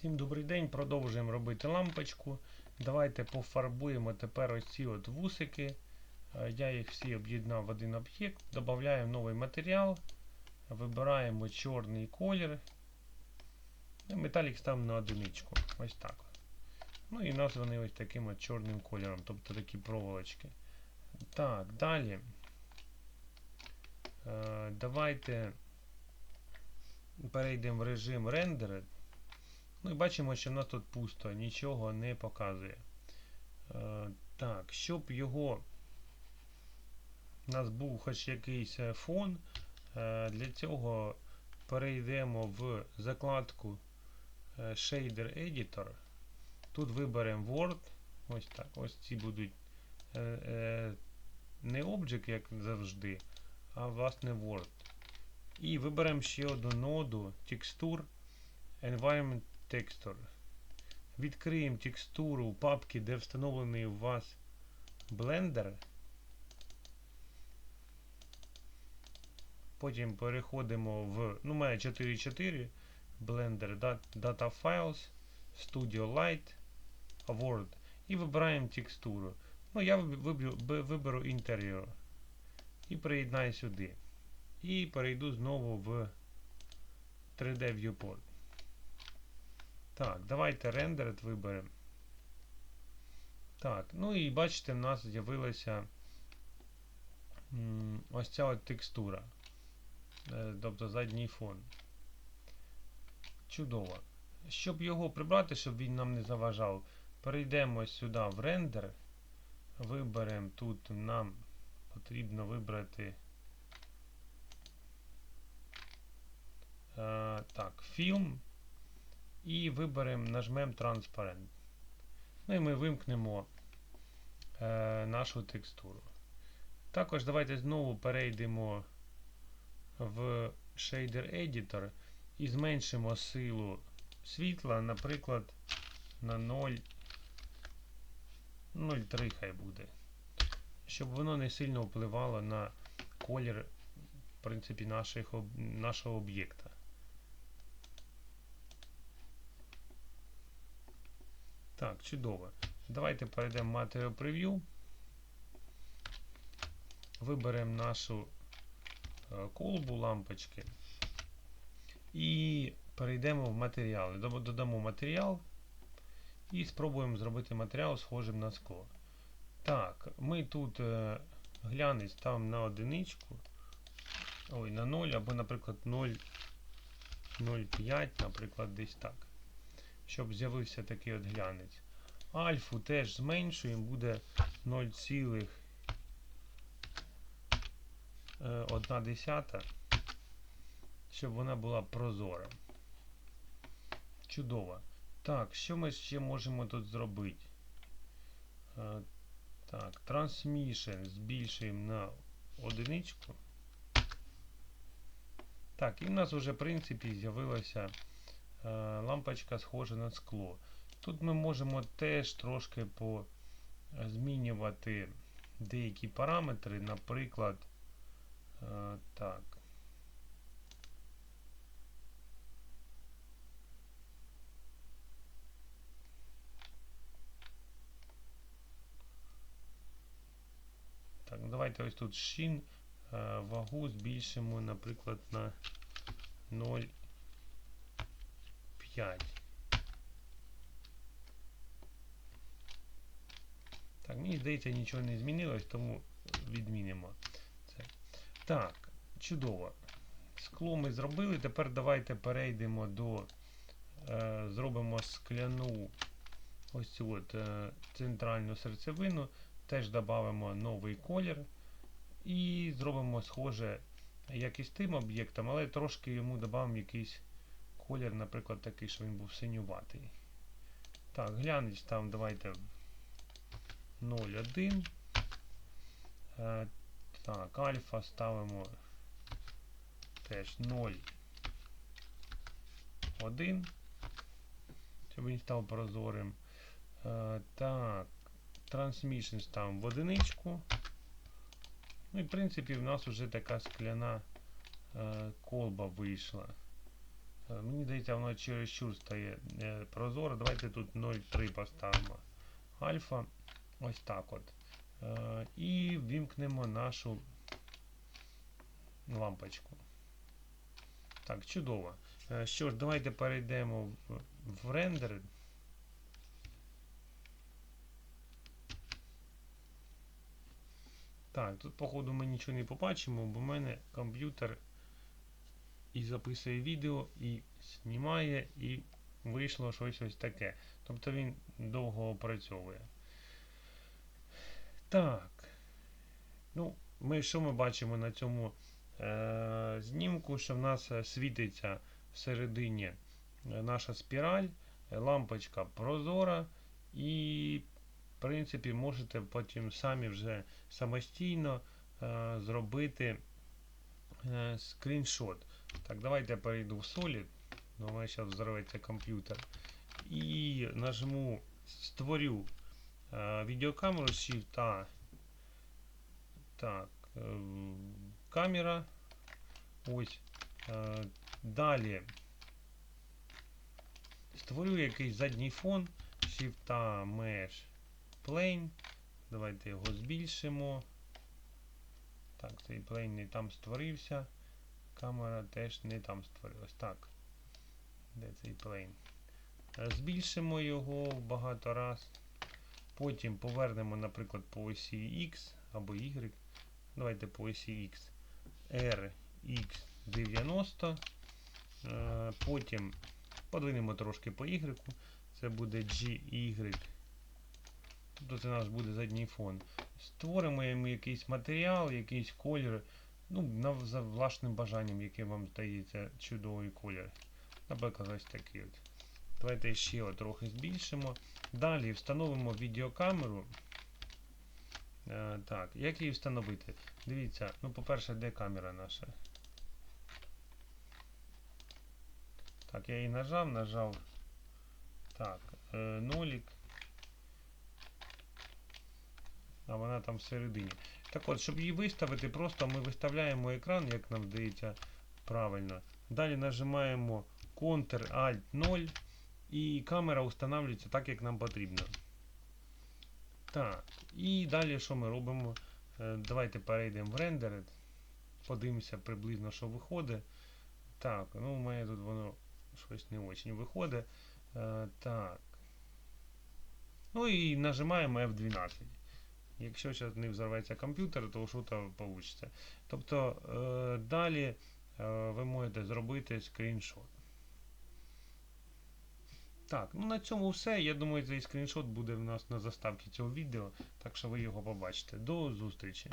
Всім добрий день, продовжуємо робити лампочку. Давайте пофарбуємо тепер ось ці от вусики. Е, Я їх всі об'єднав в один об'єкт. Додаємо новий матеріал. Вибираємо чорний колір. Металік ставимо на одиничку. Ось так. Ну і названий ось таким от чорним кольором, тобто такі проволочки. Так, далі. Е, Давайте перейдемо в режим рендера. Ну і бачимо, що в нас тут пусто, нічого не показує. Е, так, щоб його у нас був хоч якийсь е, фон, е, для цього перейдемо в закладку Shader Editor. Тут виберемо Word. Ось так. Ось ці будуть не Object, як завжди, а власне Word. І виберемо ще одну ноду Texture Environment Texture. Відкриємо текстуру папки, де встановлений у вас Blender. Потім переходимо в. Ну, має 4.4 Blender Data Files, Studio Light, Word. І вибираємо текстуру. Ну, я виберу, виберу інтер'єр. І приєднаю сюди. І перейду знову в 3D Viewport. Так, давайте рендерит виберемо. Так, ну і бачите, в нас з'явилася ось ця от текстура. Е, тобто задній фон. Чудово. Щоб його прибрати, щоб він нам не заважав, перейдемо сюди в рендер. Виберемо тут нам потрібно вибрати. Е, так, фільм. І виберемо, нажмемо Transparent. Ну і ми вимкнемо е, нашу текстуру. Також давайте знову перейдемо в Shader Editor і зменшимо силу світла, наприклад, на 0,3 хай буде. Щоб воно не сильно впливало на колір в принципі, наших, нашого об'єкта. Так, чудово. Давайте перейдемо в Material Preview. Виберемо нашу е, колбу лампочки і перейдемо в матеріали. Додамо матеріал і спробуємо зробити матеріал схожим на скло. Так, ми тут е, глянець ставимо на одиничку. Ой, на 0 або, наприклад, 0, 0,5, наприклад, десь так. Щоб з'явився такий от глянець. Альфу теж зменшуємо, буде 0,1, щоб вона була прозора. Чудово. Так, що ми ще можемо тут зробити? Е, Так, Transmission збільшуємо на одиничку. Так, і в нас вже в принципі з'явилася е, лампочка схожа на скло. Тут ми можемо теж трошки е, змінювати деякі параметри, наприклад, е, так. Так, давайте ось тут шин е, вагу збільшимо, наприклад, на 0,5. Так, мені здається, нічого не змінилось, тому відмінимо це. Так, чудово. Скло ми зробили. Тепер давайте перейдемо до. Е, зробимо скляну ось цю от е, центральну серцевину. Теж додамо новий колір. І зробимо схоже як і з тим об'єктом, але трошки йому додамо якийсь колір, наприклад, такий, що він був синюватий. Так, глянець там давайте 0,1. Е, так, альфа ставимо теж 0,1. Щоб він став прозорим. Е, так, Transmission ставимо в одиничку. Ну і в принципі в нас вже така скляна е, колба вийшла. Е, Мені здається, воно чересчур стає е, прозоро. Давайте тут 0,3 поставимо. Альфа. Ось так от. Е, І вімкнемо нашу лампочку. Так, чудово. Що ж, давайте перейдемо в рендер. Так, тут, походу, ми нічого не побачимо, бо в мене комп'ютер і записує відео, і знімає, і вийшло щось ось таке. Тобто він довго опрацьовує. Так. Ну, ми що ми бачимо на цьому е- знімку, що в нас е, світиться всередині е, наша спіраль, е, лампочка прозора, і, в принципі, можете потім самі вже самостійно е- зробити е- скріншот. Так, давайте я перейду в Solid. Ну, у мене зараз взорветься комп'ютер. І нажму створю е, відеокамеру з Shift. Так, е, камера. Ось. Е, далі створю якийсь задній фон. Shift Mesh Plane. Давайте його збільшимо. Так, цей plane не там створився. Камера теж не там створилась. Так. Де цей плейн? Збільшимо його багато раз. Потім повернемо, наприклад, по осі X або Y. Давайте по осі X. RX90. Е, Потім подвинемо трошки по Y. Це буде GY. Тобто це наш буде задній фон. Створимо йому якийсь матеріал, якийсь колір. Ну, на, за власним бажанням, який вам здається чудовий колір. Наприклад, ось такий от. Давайте ще його трохи збільшимо. Далі встановимо відеокамеру. Е, так, як її встановити? Дивіться, ну, по-перше, де камера наша? Так, я її нажав, нажав. Так, е, нолік. А вона там всередині. Так от, щоб її виставити, просто ми виставляємо екран, як нам здається правильно. Далі нажимаємо Ctrl-Alt-0 і камера встановлюється так, як нам потрібно. Так, і далі що ми робимо? Е, Давайте перейдемо в Rendered. Подивимося приблизно, що виходить. Так, ну у мене тут воно щось не дуже виходить. Е, Так. Ну і нажимаємо F12. Якщо зараз не взорветься комп'ютер, то що то вийде. Тобто е, далі е, ви можете зробити скріншот. Так, ну на цьому все. Я думаю, цей скріншот буде в нас на заставці цього відео, так що ви його побачите. До зустрічі!